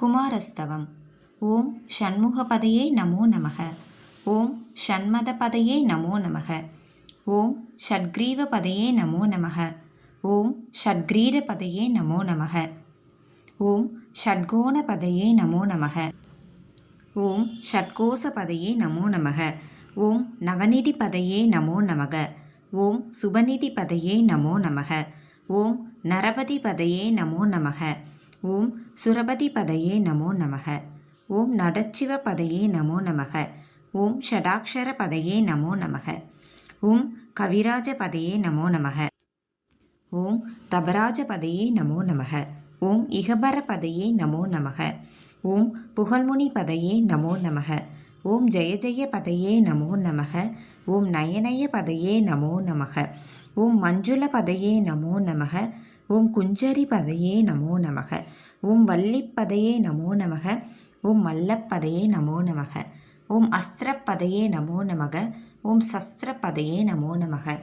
குமாரஸ்தவம். ஓம் ஷண்முகபதையே நமோ நமக. ஓம் ஷண்மதபதையே நமோ நமக. ஓம் ஷட்கிரீவபதையே நமோ நமக. ஓம் ஷட்கிரீடபதையே நமோ நமக. ஓம் ஷட்கோணபதையே நமோ நமக. ஓம் ஷட்கோசபதையே நமோ நமக. ஓம் நவநிதிபதையே நமோ நமக. ஓம் சுபநிதிபதையே நமோ நமக. ஓம் நரபதிபதையே நமோ நமக. ஓம் சுரபதி பதையே நமோ நமக ஓம் நடச்சிவ பதையே நமோ நமக ஓம் ஷடாக்ஷரபதையே நமோ நமக ஓம் கவிராஜ பதையே நமோ நமக ஓம் தபராஜ பதையே நமோ நமக ஓம் இகபர பதையே நமோ நமக ஓம் புகழ்முனி பதையே நமோ நமக ஓம் ஜெய ஜெய பதையே நமோ நமக ஓம் நயனய பதையே நமோ நமக ஓம் மஞ்சுள பதையே நமோ நமக ஓம் குஞ்சரி பதையே நமோ நமக ஓம் வள்ளிப்பதையே நமோ நமக ஓம் மல்லப்பதையே நமோ நமக ஓம் அஸ்திரப்பதையே நமோ நமக ஓம் சஸ்திரப்பதையே நமோ நமக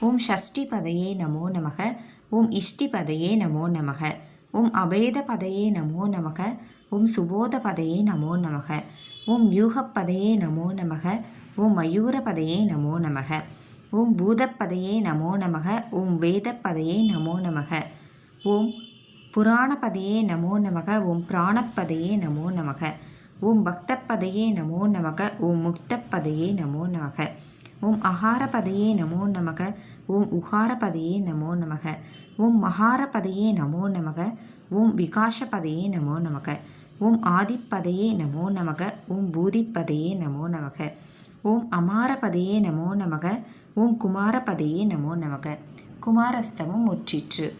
ஓம் ஷஷ்டிபதையே நமோ நமக ஓம் இஷ்டிபதையே நமோ நமக ஓம் அபேதபதையே நமோ நமக ஓம் சுபோதபதையே நமோ நமக ஓம் வியூகப்பதையே நமோ நமக ஓம் மயூரபதையே நமோ நமக ஓம் பூதப்பதையே நமோ நமக ஓம் வேதப்பதையே நமோ நமக. ஓம் புராணப்பதையே நமோ நமக ஓம் பிராணப்பதையே நமோ நமக. ஓம் பக்தப்பதையே நமோ நமக ஓம் முக்தப்பதையே நமோ நமக. ஓம் அகாரபதையே நமோ நமக ஓம் உகாரபதையே நமோ நமக. ஓம் மகாரபதையே நமோ நமக ஓம் விகாஷபதையே நமோ நமக. ஓம் ஆதிப்பதையே நமோ நமக ஓம் பூதிப்பதையே நமோ நமக. ஓம் அமாரபதையே நமோ நமக ஓம் குமாரபதையே நமோ நமக. குமாரஸ்தமம் முற்றிற்று.